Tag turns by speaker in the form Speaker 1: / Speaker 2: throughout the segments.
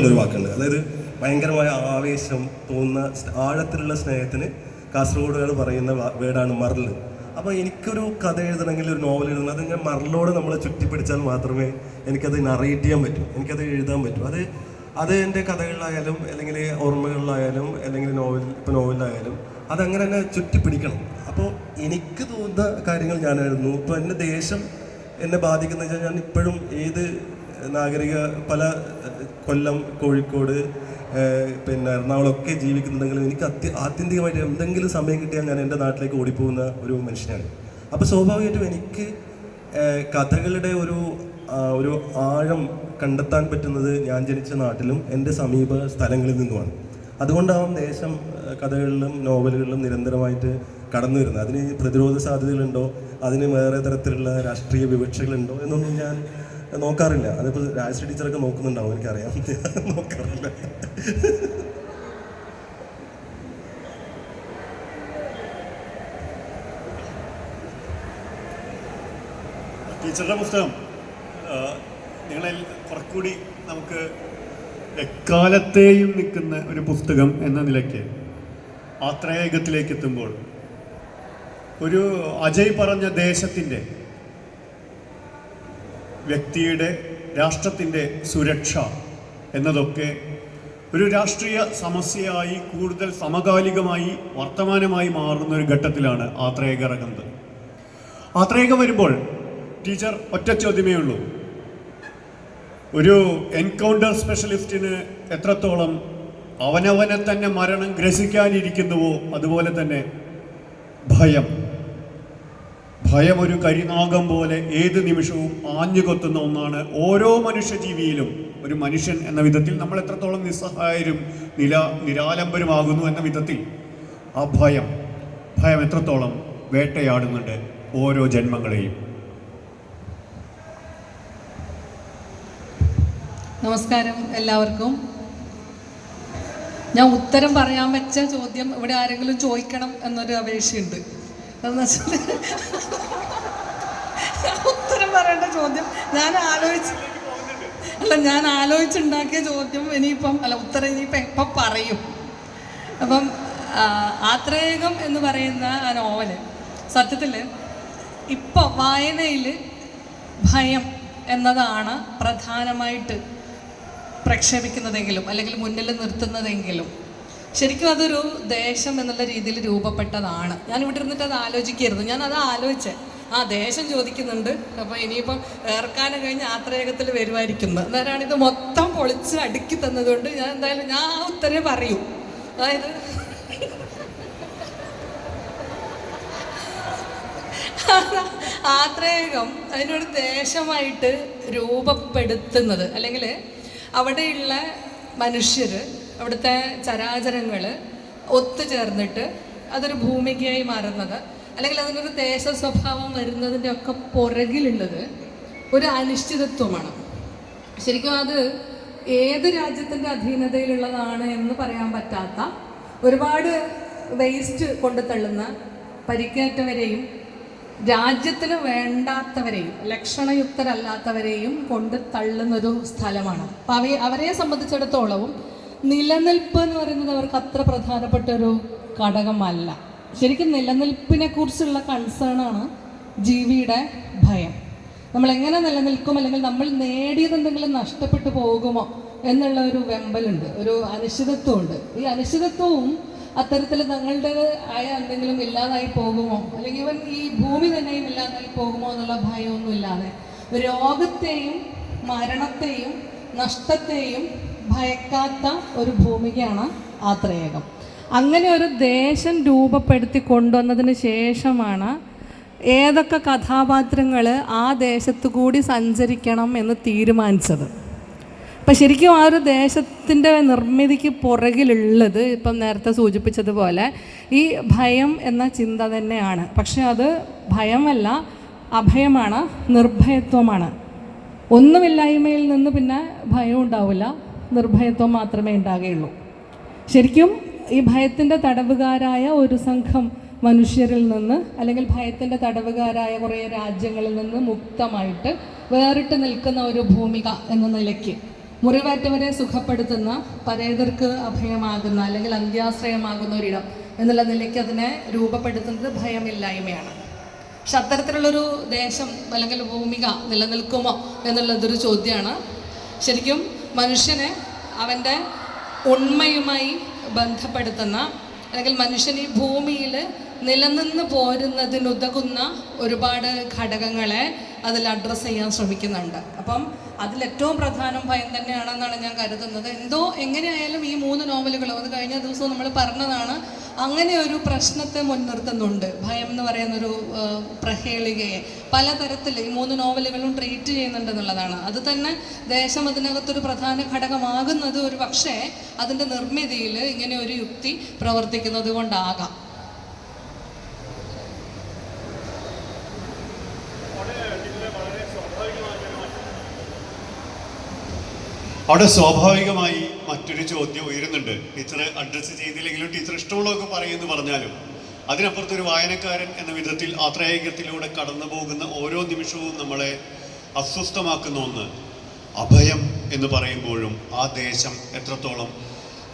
Speaker 1: എന്നൊരു വാക്കുണ്ട്. അതായത് ഭയങ്കരമായ ആവേശം തോന്നുന്ന ആഴത്തിലുള്ള സ്നേഹത്തിന് കാസർഗോഡുകാർ പറയുന്ന വേർഡാണ് മറൽ അപ്പോൾ എനിക്കൊരു കഥ എഴുതണമെങ്കിൽ ഒരു നോവൽ എഴുതണം. അത് ഞാൻ മറലോട് നമ്മളെ ചുറ്റിപ്പിടിച്ചാൽ മാത്രമേ എനിക്കത് നറേറ്റ് ചെയ്യാൻ പറ്റൂ. എനിക്കത് എഴുതാൻ പറ്റൂ. അത് അത് എന്റെ കഥകളിലായാലും അല്ലെങ്കിൽ ഓർമ്മകളിലായാലും അല്ലെങ്കിൽ നോവൽ ഇപ്പോൾ നോവലിലായാലും അതങ്ങനെ തന്നെ ചുറ്റിപ്പിടിക്കണം. അപ്പോൾ എനിക്ക് തോന്നുന്ന കാര്യങ്ങൾ ഞാൻ ഇപ്പോൾ എന്റെ ദേശം എന്നെ ബാധിക്കുന്ന വെച്ചാൽ ഞാൻ ഇപ്പോഴും ഏത് നാഗരിക പല കൊല്ലം കോഴിക്കോട് പിന്നെ എറണാകുളം ഒക്കെ ജീവിക്കുന്നുണ്ടെങ്കിലും എനിക്ക് അത്യ ആത്യന്തികമായിട്ട് എന്തെങ്കിലും സമയം കിട്ടിയാൽ ഞാൻ എന്റെ നാട്ടിലേക്ക് ഓടിപ്പോകുന്ന ഒരു മനുഷ്യനാണ്. അപ്പോൾ സ്വാഭാവികമായിട്ടും എനിക്ക് കഥകളുടെ ഒരു ഒരു ആഴം കണ്ടെത്താൻ പറ്റുന്നത് ഞാൻ ജനിച്ച നാട്ടിലും എന്റെ സമീപ സ്ഥലങ്ങളിൽ നിന്നുമാണ്. അതുകൊണ്ടാവും ദേശം കഥകളിലും നോവലുകളിലും നിരന്തരമായിട്ട് കടന്നു വരുന്നത് അതിന് പ്രതിരോധ സാധ്യതകളുണ്ടോ? അതിന് വേറെ തരത്തിലുള്ള രാഷ്ട്രീയ വിവക്ഷകളുണ്ടോ? എന്നൊന്നും ഞാൻ നോക്കാറില്ല. അതിപ്പോൾ രാജശ്രീ ടീച്ചറൊക്കെ നോക്കുന്നുണ്ടാവും എനിക്കറിയാം. നോക്കാറില്ല.
Speaker 2: ടീച്ചറുടെ പുസ്തകം. നിങ്ങളെ കുറച്ചുകൂടി നമുക്ക് എക്കാലത്തെയും നിൽക്കുന്ന ഒരു പുസ്തകം എന്ന നിലയ്ക്ക് ആത്രേയകത്തിലേക്ക് എത്തുമ്പോൾ ഒരു അജയ് പറഞ്ഞ ദേശത്തിന്റെ വ്യക്തിയുടെ രാഷ്ട്രത്തിന്റെ സുരക്ഷ എന്നതൊക്കെ ഒരു രാഷ്ട്രീയ സമസ്യയായി കൂടുതൽ സമകാലികമായി വർത്തമാനമായി മാറുന്ന ഒരു ഘട്ടത്തിലാണ് ആത്രേയക ഇറങ്ങുന്നത് ആത്രേയക വരുമ്പോൾ ടീച്ചർ ഒറ്റ ചോദ്യമേ ഉള്ളൂ. ഒരു എൻകൗണ്ടർ സ്പെഷ്യലിസ്റ്റിന് എത്രത്തോളം അവനവനെ തന്നെ മരണം ഗ്രസിക്കാനിരിക്കുന്നുവോ അതുപോലെ തന്നെ ഭയം. ഭയം ഒരു കരിനാഗം പോലെ ഏത് നിമിഷവും ആഞ്ഞുകൊത്തുന്ന ഒന്നാണ് ഓരോ മനുഷ്യജീവിയിലും ഒരു മനുഷ്യൻ എന്ന വിധത്തിൽ നമ്മൾ എത്രത്തോളം നിസ്സഹായരും നില നിരാലംബരുമാകുന്നു എന്ന വിധത്തിൽ ആ ഭയം ഭയം എത്രത്തോളം വേട്ടയാടുന്നുണ്ട് ഓരോ ജന്മങ്ങളെയും.
Speaker 3: നമസ്കാരം എല്ലാവർക്കും. ഞാൻ ഉത്തരം പറയാൻ വെച്ച ചോദ്യം ഇവിടെ ആരെങ്കിലും ചോദിക്കണം എന്നൊരു അപേക്ഷയുണ്ട്. ഉത്തരം പറയേണ്ട ചോദ്യം. ഞാൻ ആലോചിച്ച് അല്ല ഞാൻ ആലോചിച്ചുണ്ടാക്കിയ ചോദ്യം ഇനിയിപ്പം അല്ല ഉത്തരം ഇനിയിപ്പം എപ്പം പറയും? അപ്പം ആത്രേകം എന്ന് പറയുന്ന ആ നോവൽ സത്യത്തിൽ ഇപ്പോൾ വായനയിൽ ഭയം എന്നതാണ് പ്രധാനമായിട്ട് പ്രക്ഷേപിക്കുന്നതെങ്കിലും അല്ലെങ്കിൽ മുന്നിൽ നിർത്തുന്നതെങ്കിലും ശരിക്കും അതൊരു ദേശം എന്നുള്ള രീതിയിൽ രൂപപ്പെട്ടതാണ്. ഞാൻ ഇവിടെ ഇരുന്നിട്ട് അത് ആലോചിക്കരുത്. ഞാൻ അത് ആലോചിച്ചേ. ആ ദേശം ചോദിക്കുന്നുണ്ട്. അപ്പോൾ ഇനിയിപ്പം ഏർക്കാനം കഴിഞ്ഞ് ആത്രേയകത്തിൽ വരുമായിരിക്കുന്നത് അന്നേരമാണ് ഇത് മൊത്തം പൊളിച്ച് അടുക്കി തന്നതുകൊണ്ട് ഞാൻ എന്തായാലും ഞാൻ ആ ഉത്തരേ പറയൂ. അതായത് ആത്രേകം അതിനൊരു ദേശമായിട്ട് രൂപപ്പെടുത്തുന്നത്. അല്ലെങ്കിൽ അവിടെയുള്ള മനുഷ്യർ അവിടുത്തെ ചരാചരങ്ങൾ ഒത്തുചേർന്നിട്ട് അതൊരു ഭൂമികയായി മാറുന്നത്. അല്ലെങ്കിൽ അതിനൊരു ദേശ സ്വഭാവം വരുന്നതിന്റെ ഒക്കെ പുറകിലുള്ളത് ഒരു അനിശ്ചിതത്വമാണ്. ശരിക്കും അത് ഏത് രാജ്യത്തിന്റെ അധീനതയിലുള്ളതാണ് എന്ന് പറയാൻ പറ്റാത്ത ഒരുപാട് വേസ്റ്റ് കൊണ്ടു തള്ളുന്ന പരിക്കേറ്റവരെയും രാജ്യത്തിന് വേണ്ടാത്തവരെയും ലക്ഷണയുക്തരല്ലാത്തവരെയും കൊണ്ട് തള്ളുന്നൊരു സ്ഥലമാണ്. അപ്പം അവയെ അവരെ സംബന്ധിച്ചിടത്തോളവും നിലനിൽപ്പ് എന്ന് പറയുന്നത് അവർക്ക് അത്ര പ്രധാനപ്പെട്ട ഒരു ഘടകമല്ല. ശരിക്കും നിലനിൽപ്പിനെ കുറിച്ചുള്ള ആണ് ജീവിയുടെ ഭയം. നമ്മൾ എങ്ങനെ നിലനിൽക്കും അല്ലെങ്കിൽ നമ്മൾ നേടിയത് എന്തെങ്കിലും നഷ്ടപ്പെട്ടു പോകുമോ എന്നുള്ള ഒരു വെമ്പലുണ്ട് ഒരു അനിശ്ചിതത്വമുണ്ട്. ഈ അനിശ്ചിതത്വവും അത്തരത്തിൽ തങ്ങളുടെ ആയ എന്തെങ്കിലും ഇല്ലാതായി പോകുമോ? അല്ലെങ്കിൽ ഇവൻ ഈ ഭൂമി തന്നെയും ഇല്ലാതായി പോകുമോ എന്നുള്ള ഭയമൊന്നും ഇല്ലാതെ രോഗത്തെയും മരണത്തെയും നഷ്ടത്തെയും ഭയക്കാത്ത ഒരു ഭൂമികയാണ് ആത്രേയകം. അങ്ങനെ ഒരു ദേശം രൂപപ്പെടുത്തി കൊണ്ടുവന്നതിന് ശേഷമാണ് ഏതൊക്കെ കഥാപാത്രങ്ങൾ ആ ദേശത്തു കൂടി സഞ്ചരിക്കണം എന്ന് തീരുമാനിച്ചത്. അപ്പം ശരിക്കും ആ ഒരു ദേശത്തിന്റെ നിർമ്മിതിക്ക് പുറകിലുള്ളത് ഇപ്പം നേരത്തെ സൂചിപ്പിച്ചതുപോലെ ഈ ഭയം എന്ന ചിന്ത തന്നെയാണ്. പക്ഷെ അത് ഭയമല്ല അഭയമാണ് നിർഭയത്വമാണ്. ഒന്നുമില്ലായ്മയിൽ നിന്ന് പിന്നെ ഭയം ഉണ്ടാവില്ല. നിർഭയത്വം മാത്രമേ ഉണ്ടാകുകയുള്ളൂ. ശരിക്കും ഈ ഭയത്തിന്റെ തടവുകാരായ ഒരു സംഘം മനുഷ്യരിൽ നിന്ന് അല്ലെങ്കിൽ ഭയത്തിന്റെ തടവുകാരായ കുറേ രാജ്യങ്ങളിൽ നിന്ന് മുക്തമായിട്ട് വേറിട്ട് നിൽക്കുന്ന ഒരു ഭൂമിക എന്ന നിലയ്ക്ക് മുറിവേറ്റവരെ സുഖപ്പെടുത്തുന്ന പരേതർക്ക് അഭയമാകുന്ന അല്ലെങ്കിൽ അന്ത്യാശ്രയമാകുന്ന ഒരിടം എന്നുള്ള നിലയ്ക്ക് അതിനെ രൂപപ്പെടുത്തുന്നത് ഭയമില്ലായ്മയാണ്. പക്ഷെ അത്തരത്തിലുള്ളൊരു ദേശം അല്ലെങ്കിൽ ഭൂമിക നിലനിൽക്കുമോ എന്നുള്ളതൊരു ചോദ്യമാണ്. ശരിക്കും മനുഷ്യനെ അവന്റെ ഉണ്മയുമായി ബന്ധപ്പെടുത്തുന്ന അല്ലെങ്കിൽ മനുഷ്യൻ ഈ ഭൂമിയിൽ നിലനിന്ന് പോരുന്നതിനുതകുന്ന ഒരുപാട് ഘടകങ്ങളെ അതിൽ അഡ്രസ്സ് ചെയ്യാൻ ശ്രമിക്കുന്നുണ്ട്. അപ്പം അതിലേറ്റവും പ്രധാനം ഭയം തന്നെയാണെന്നാണ് ഞാൻ കരുതുന്നത്. എന്തോ എങ്ങനെയായാലും ഈ മൂന്ന് നോവലുകളും അത് കഴിഞ്ഞ ദിവസവും നമ്മൾ പറഞ്ഞതാണ് അങ്ങനെ ഒരു പ്രശ്നത്തെ മുൻനിർത്തുന്നുണ്ട്. ഭയം എന്ന് പറയുന്നൊരു പ്രഹേളികയെ. പലതരത്തിൽ ഈ മൂന്ന് നോവലുകളും ട്രീറ്റ് ചെയ്യുന്നുണ്ട് എന്നുള്ളതാണ് അത് തന്നെ ദേശം അതിനകത്തൊരു പ്രധാന ഘടകമാകുന്നത് ഒരു പക്ഷേ അതിന്റെ നിർമ്മിതിയിൽ ഇങ്ങനെ ഒരു യുക്തി പ്രവർത്തിക്കുന്നത് കൊണ്ടാകാം
Speaker 2: അവിടെ സ്വാഭാവികമായി മറ്റൊരു ചോദ്യം ഉയരുന്നുണ്ട്. ടീച്ചർ അഡ്രസ്സ് ചെയ്തില്ലെങ്കിലും ടീച്ചർ ഇഷ്ടമുള്ളതൊക്കെ പറയുമെന്ന് പറഞ്ഞാലും അതിനപ്പുറത്ത് ഒരു വായനക്കാരൻ എന്ന വിധത്തിൽ ആത്രേയകത്തിലൂടെ കടന്നു പോകുന്ന ഓരോ നിമിഷവും നമ്മളെ അസ്വസ്ഥമാക്കുന്ന ഒന്ന് അഭയം എന്ന് പറയുമ്പോഴും ആ ദേശം എത്രത്തോളം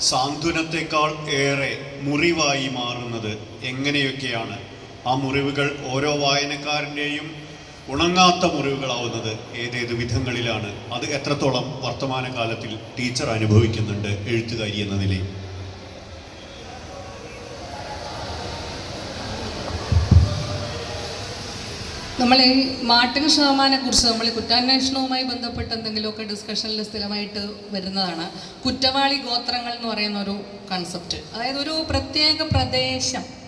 Speaker 2: സാന്ത്വനത്തെക്കാൾ ഏറെ മുറിവായി മാറുന്നത് എങ്ങനെയൊക്കെയാണ് ആ മുറിവുകൾ ഓരോ വായനക്കാരന്റെയും ഉണങ്ങാത്ത മുറിവുകളാവുന്നത് ഏതേത് വിധങ്ങളിലാണ്? അത് എത്രത്തോളം വർത്തമാനകാലത്തിൽ ടീച്ചർ അനുഭവിക്കുന്നുണ്ട്? എഴുത്തുകാരി എന്ന നിലയിൽ.
Speaker 3: നമ്മൾ ഈ മാർട്ടിൻ ശതമാനെ കുറിച്ച് നമ്മൾ കുറ്റാന്വേഷണവുമായി ബന്ധപ്പെട്ട് എന്തെങ്കിലുമൊക്കെ ഡിസ്കഷനിൽ സ്ഥിരമായിട്ട് വരുന്നതാണ്. കുറ്റവാളി ഗോത്രങ്ങൾ എന്ന് പറയുന്ന ഒരു കൺസെപ്റ്റ് അതായത് ഒരു പ്രത്യേക പ്രദേശം.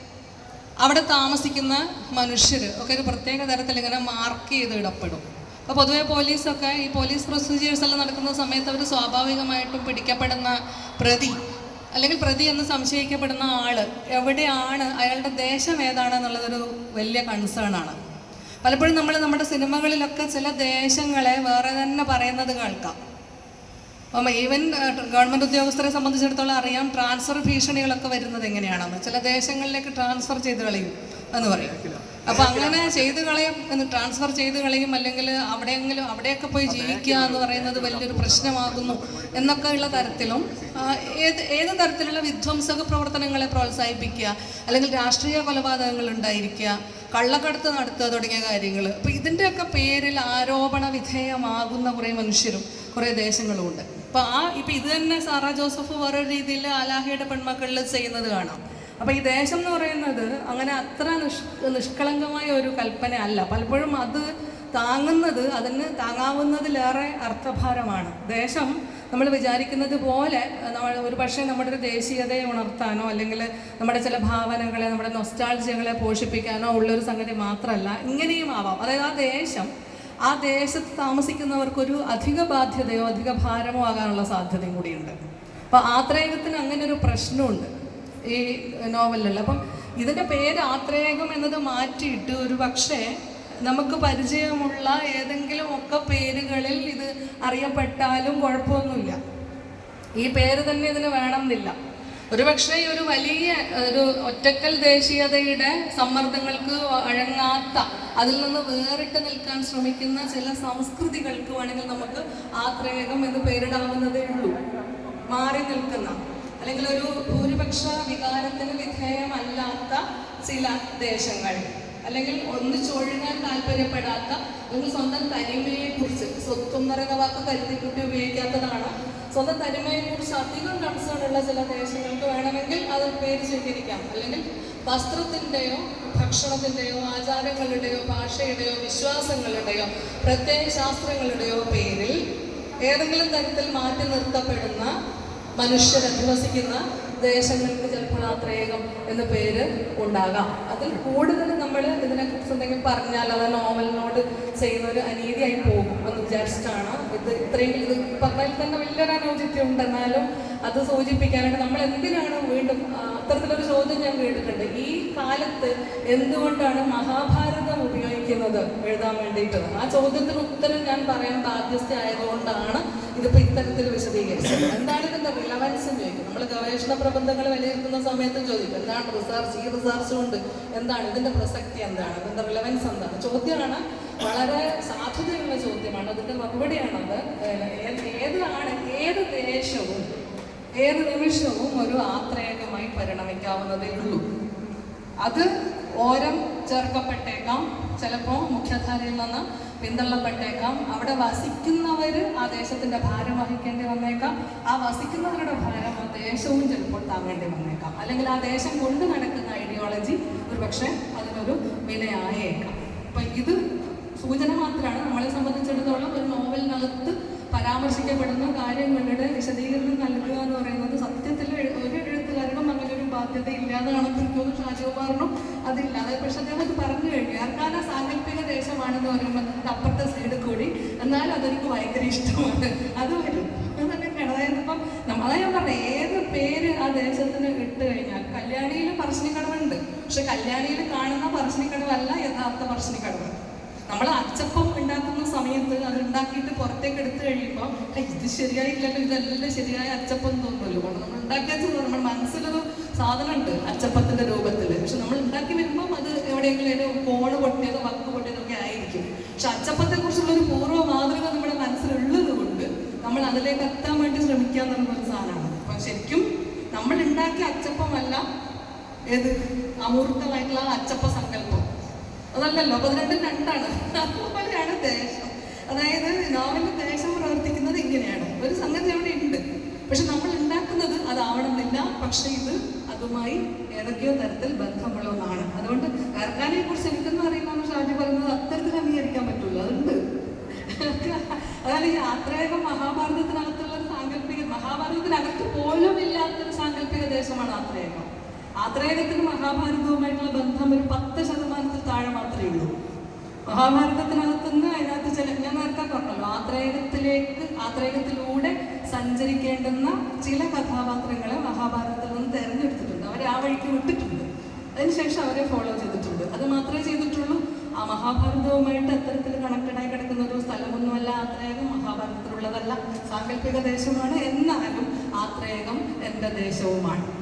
Speaker 3: അവിടെ താമസിക്കുന്ന മനുഷ്യർ ഒക്കെ ഒരു പ്രത്യേക തരത്തിൽ ഇങ്ങനെ മാർക്ക് ചെയ്ത് ഇടപെടും അപ്പോൾ പൊതുവേ പോലീസൊക്കെ ഈ പോലീസ് പ്രൊസീജിയേഴ്സ് എല്ലാം നടക്കുന്ന സമയത്ത് അവർ സ്വാഭാവികമായിട്ടും പിടിക്കപ്പെടുന്ന പ്രതി അല്ലെങ്കിൽ പ്രതി എന്ന് സംശയിക്കപ്പെടുന്ന ആൾ എവിടെയാണ് അയാളുടെ ദേശം ഏതാണെന്നുള്ളതൊരു വലിയ കൺസേൺ ആണ്. പലപ്പോഴും നമ്മൾ നമ്മുടെ സിനിമകളിലൊക്കെ ചില ദേശങ്ങളെ വേറെ തന്നെ പറയുന്നത് കേൾക്കാം. അപ്പം ഈവൻ ഗവൺമെന്റ് ഉദ്യോഗസ്ഥരെ സംബന്ധിച്ചിടത്തോളം അറിയാം ട്രാൻസ്ഫർ ഭീഷണികളൊക്കെ വരുന്നത് എങ്ങനെയാണെന്ന് ചില ദേശങ്ങളിലേക്ക് ട്രാൻസ്ഫർ ചെയ്ത് കളയും എന്ന് പറയും. അപ്പം അങ്ങനെ ചെയ്ത് കളയും എന്ന് ട്രാൻസ്ഫർ ചെയ്ത് കളയും അല്ലെങ്കിൽ അവിടെയെങ്കിലും അവിടെയൊക്കെ പോയി ജീവിക്കുക എന്ന് പറയുന്നത് വലിയൊരു പ്രശ്നമാകുന്നു എന്നൊക്കെയുള്ള തരത്തിലും ഏത് ഏത് തരത്തിലുള്ള വിധ്വംസക പ്രവർത്തനങ്ങളെ പ്രോത്സാഹിപ്പിക്കുക അല്ലെങ്കിൽ രാഷ്ട്രീയ കൊലപാതകങ്ങൾ ഉണ്ടായിരിക്കുക കള്ളക്കടത്ത് നടത്തുക തുടങ്ങിയ കാര്യങ്ങൾ. അപ്പം ഇതിന്റെയൊക്കെ പേരിൽ ആരോപണ വിധേയമാകുന്ന കുറേ മനുഷ്യരും കുറേ ദേശങ്ങളുമുണ്ട് അപ്പോൾ ആ ഇപ്പം ഇത് തന്നെ സാറാ ജോസഫ് വേറെ രീതിയിൽ ആലാഹയുടെ പെൺമക്കളിൽ ചെയ്യുന്നത് കാണാം. അപ്പോൾ ഈ ദേശം എന്ന് പറയുന്നത് അങ്ങനെ അത്ര നിഷ് നിഷ്കളങ്കമായ ഒരു കൽപ്പന അല്ല. പലപ്പോഴും അത് താങ്ങുന്നത് അതിന് താങ്ങാവുന്നതിലേറെ അർത്ഥഭാരമാണ്. ദേശം നമ്മൾ വിചാരിക്കുന്നത് പോലെ നമ്മൾ ഒരു പക്ഷേ നമ്മുടെ ഒരു ദേശീയതയെ ഉണർത്താനോ അല്ലെങ്കിൽ നമ്മുടെ ചില ഭാവനകളെ നമ്മുടെ നൊസ്റ്റാൾജികളെ പോഷിപ്പിക്കാനോ ഉള്ളൊരു സംഗതി മാത്രമല്ല ഇങ്ങനെയും ആവാം. അതായത് ആ ദേശം ആ ദേശത്ത് താമസിക്കുന്നവർക്കൊരു അധിക ബാധ്യതയോ അധിക ഭാരമോ ആകാനുള്ള സാധ്യതയും കൂടിയുണ്ട്. അപ്പോൾ ആത്രേയകത്തിന് അങ്ങനെ ഒരു പ്രശ്നമുണ്ട് ഈ നോവലിലുള്ള അപ്പം ഇതിന്റെ പേര് ആത്രേയകം എന്നത് മാറ്റിയിട്ട് ഒരു പക്ഷേ നമുക്ക് പരിചയമുള്ള ഏതെങ്കിലും ഒക്കെ പേരുകളിൽ ഇത് അറിയപ്പെട്ടാലും കുഴപ്പമൊന്നുമില്ല. ഈ പേര് തന്നെ ഇതിന് വേണമെന്നില്ല. ഒരുപക്ഷെ ഈ ഒരു വലിയ ഒരു ഒറ്റക്കൽ ദേശീയതയുടെ സമ്മർദ്ദങ്ങൾക്ക് വഴങ്ങാത്ത അതിൽ നിന്ന് വേറിട്ട് നിൽക്കാൻ ശ്രമിക്കുന്ന ചില സംസ്കൃതികൾക്ക് വേണമെങ്കിൽ നമുക്ക് ആത്രേകം എന്ന് പേരിടാവുന്നതേ ഉള്ളൂ. മാറി നിൽക്കുന്ന അല്ലെങ്കിൽ ഒരു ഭൂരിപക്ഷ വികാരത്തിന് വിധേയമല്ലാത്ത ചില ദേശങ്ങൾ. അല്ലെങ്കിൽ ഒന്നിച്ചൊഴുകാൻ താല്പര്യപ്പെടാത്ത നിങ്ങൾ സ്വന്തം തനിമയെ കുറിച്ച് സ്വത്തും നിറഞ്ഞ വാക്ക് കരുതിക്കുട്ടി ഉപയോഗിക്കാത്തതാണ്. സ്വന്തം തനിമയെ കുറിച്ച് അധികം കൺസേൺ ഉള്ള ചില ദേശങ്ങൾക്ക് വേണമെങ്കിൽ അത് പേര് സ്വീകരിക്കാം അല്ലെങ്കിൽ വസ്ത്രത്തിന്റെയോ ഭക്ഷണത്തിന്റെയോ ആചാരങ്ങളുടെയോ ഭാഷയുടെയോ വിശ്വാസങ്ങളുടെയോ പ്രത്യേക ശാസ്ത്രങ്ങളുടെയോ പേരിൽ ഏതെങ്കിലും തരത്തിൽ മാറ്റി നിർത്തപ്പെടുന്ന മനുഷ്യർ അധിവസിക്കുന്ന ദേശങ്ങൾക്ക് ചിലപ്പോൾ ആത്രേകം എന്ന പേര് ഉണ്ടാകാം. അതിൽ കൂടുതൽ നമ്മൾ ഇതിനെക്കുറിച്ച് എന്തെങ്കിലും പറഞ്ഞാൽ അത് നോവലിനോട് ചെയ്യുന്ന ഒരു അനീതിയായി പോകും എന്ന് വിചാരിച്ചിട്ടാണ് ഇത് ഇത്രയും ഇത് പറഞ്ഞാൽ തന്നെ വലിയൊരു അനൗചിത്യം ഉണ്ടെന്നാലും അത് സൂചിപ്പിക്കാനായിട്ട് നമ്മൾ എന്തിനാണ് വീണ്ടും അത്തരത്തിലൊരു ചോദ്യം ഞാൻ കേട്ടിട്ടുണ്ട്. ഈ കാലത്ത് എന്തുകൊണ്ടാണ് മഹാഭാരതം ഉപയോഗിക്കുന്നത് എഴുതാൻ വേണ്ടിയിട്ട് ആ ചോദ്യത്തിന് ഉത്തരം ഞാൻ പറയാൻ ബാധ്യസ്ഥയായതുകൊണ്ടാണ് ഇതിപ്പോൾ ഇത്തരത്തിൽ വിശദീകരിച്ചത്. എന്താണ് ഇതിന്റെ റിലവൻസ് എന്ന് ചോദിക്കും. നമ്മൾ ഗവേഷണ പ്രബന്ധങ്ങൾ വിലയിരുത്തുന്ന സമയത്തും ചോദിക്കും എന്താണ് റിസർച്ച് ഈ റിസർച്ച് കൊണ്ട് എന്താണ് ഇതിന്റെ പ്രസക്തി എന്താണ്? ഇതിന്റെ റിലവൻസ് എന്താണ്? ചോദ്യമാണ് വളരെ സാധ്യതയുള്ള ചോദ്യമാണ്. അതിന്റെ മറുപടിയാണത് ഏത് ഏതാണ് ഏത് ദേശവും ഏത് നിമിഷവും ഒരു ആത്രേയകമായി പരിണമിക്കാവുന്നതേ ഉള്ളൂ. അത് ഓരം ചേർക്കപ്പെട്ടേക്കാം. ചിലപ്പോൾ മുഖ്യധാരയിൽ നിന്ന് പിന്തള്ളപ്പെട്ടേക്കാം. അവിടെ വസിക്കുന്നവർ ആ ദേശത്തിന്റെ ഭാരം വഹിക്കേണ്ടി വന്നേക്കാം. ആ വസിക്കുന്നവരുടെ ഭാരം ആ ദേശവും ചിലപ്പോൾ താങ്ങേണ്ടി വന്നേക്കാം. അല്ലെങ്കിൽ ആ ദേശം കൊണ്ട് നടക്കുന്ന ഐഡിയോളജി ഒരു പക്ഷേ അതിനൊരു വിനയായേക്കാം. അപ്പം ഇത് സൂചന മാത്രമാണ്. നമ്മളെ സംബന്ധിച്ചിടത്തോളം ഒരു നോവലിനകത്ത് പരാമർശിക്കപ്പെടുന്ന കാര്യങ്ങളുടെ വിശദീകരണം നൽകുക എന്ന് പറയുന്നത് സത്യത്തിൽ ഒരു എഴുത്തുകാരനും ബാധ്യത ഇല്ലാതാണെന്ന് എനിക്ക് തോന്നുന്നു ഷാജകുമാറിനും അതില്ല. പക്ഷെ അദ്ദേഹം അത് പറഞ്ഞു കഴിഞ്ഞു അർക്കാന സാങ്കല്പിക ദേശമാണെന്ന് പറയുമ്പോൾ അത് അപ്പുറത്തെ സൈഡ് കൂടി. എന്നാലും അതെനിക്ക് ഭയങ്കര ഇഷ്ടമാണ്. അത് വരും അത് തന്നെയാണ്. അതായത് ഇപ്പം നമ്മ- അതാ ഞാൻ പറഞ്ഞത് ഏത് പേര് ആ ദേശത്തിന് ഇട്ട് കഴിഞ്ഞാൽ കല്യാണിയിൽ പറശ്ശിനിക്കടവുണ്ട്. പക്ഷെ കല്യാണിയിൽ കാണുന്ന പറശ്ശിനിക്കടവല്ല യഥാർത്ഥ പറശ്ശിനിക്കടവ്. നമ്മൾ അച്ചപ്പം ഉണ്ടാക്കുന്ന സമയത്ത് അത് ഉണ്ടാക്കിയിട്ട് പുറത്തേക്ക് എടുത്തു കഴിയുമ്പോൾ "ഏയ്, ഇത് ശരിയായില്ലല്ലോ ഇതല്ലല്ലോ ശരിയായ അച്ചപ്പം തോന്നുമല്ലോ. നമ്മൾ ഉണ്ടാക്കിയാൽ നമ്മുടെ മനസ്സിലൊരു സാധനം ഉണ്ട് അച്ചപ്പത്തിന്റെ രൂപത്തിൽ. പക്ഷെ നമ്മൾ ഉണ്ടാക്കി വരുമ്പോൾ അത് എവിടെയെങ്കിലും കോൾ പൊട്ടിയതോ വക്ക് പൊട്ടിയതോ ഒക്കെ ആയിരിക്കും. പക്ഷെ അച്ചപ്പത്തെ കുറിച്ചുള്ള ഒരു പൂർവ മാതൃക നമ്മുടെ മനസ്സിലുള്ളത് കൊണ്ട് നമ്മൾ അതിലേക്ക് എത്താൻ വേണ്ടി ശ്രമിക്കുക എന്നുള്ള ഒരു സാധനമാണ്. അപ്പൊ ശരിക്കും നമ്മൾ ഉണ്ടാക്കിയ അച്ചപ്പമല്ല ഏത് അമൂർത്തമായിട്ടുള്ള അച്ചപ്പ സങ്കല്പം. അതല്ലല്ലോ അപ്പൊ അത് രണ്ടും രണ്ടാണ്. അതുപോലെയാണ് ദേശം അതായത് നോവലിന്റെ ദേശം പ്രവർത്തിക്കുന്നത് ഇങ്ങനെയാണ്. ഒരു സംഗതി അവിടെ ഉണ്ട്. പക്ഷെ നമ്മൾ ഉണ്ടാക്കുന്നത് അതാവണമെന്നില്ല. പക്ഷെ ഇത് അതുമായി ഏതൊക്കെയോ തരത്തിൽ ബന്ധമുള്ള ഒന്നാണ്. അതുകൊണ്ട് കർക്കാനെ കുറിച്ച് എനിക്കൊന്നും അറിയില്ലെന്ന് ഷാജി പറയുന്നത് അത്തരത്തിൽ അംഗീകരിക്കാൻ പറ്റുള്ളൂ അതുണ്ട്. അതായത് ഈ ആത്രേയകം മഹാഭാരതത്തിനകത്തുള്ള സാങ്കല്പിക മഹാഭാരതത്തിനകത്ത് പോലും ഇല്ലാത്തൊരു സാങ്കല്പിക ദേശമാണ് ആത്രേയകം ആത്രേയകത്തിന് മഹാഭാരതവുമായിട്ടുള്ള ബന്ധം ഒരു പത്ത് ശതമാനത്തിൽ താഴെ മാത്രമേ ഉള്ളൂ. മഹാഭാരതത്തിനകത്തുനിന്ന് അതിനകത്ത് ചില ഞാൻ നേരത്തെ പറഞ്ഞല്ലോ ആത്രേയകത്തിലേക്ക് ആത്രേയകത്തിലൂടെ സഞ്ചരിക്കേണ്ടുന്ന ചില കഥാപാത്രങ്ങളെ മഹാഭാരതത്തിൽ നിന്ന് തിരഞ്ഞെടുത്തിട്ടുണ്ട്. അവരെ ആ വഴിക്ക് വിട്ടിട്ടുണ്ട്. അതിനുശേഷം അവരെ ഫോളോ ചെയ്തിട്ടുണ്ട്. അത് മാത്രമേ ചെയ്തിട്ടുള്ളൂ. ആ മഹാഭാരതവുമായിട്ട് അത്തരത്തിൽ കണക്റ്റഡ് ആയി കിടക്കുന്ന ഒരു സ്ഥലമൊന്നുമല്ല ആത്രേയകം മഹാഭാരതത്തിലുള്ളതല്ല. സാങ്കല്പിക ദേശമാണ് എന്നാലും ആത്രേയകം എന്റെ ദേശവുമാണ്.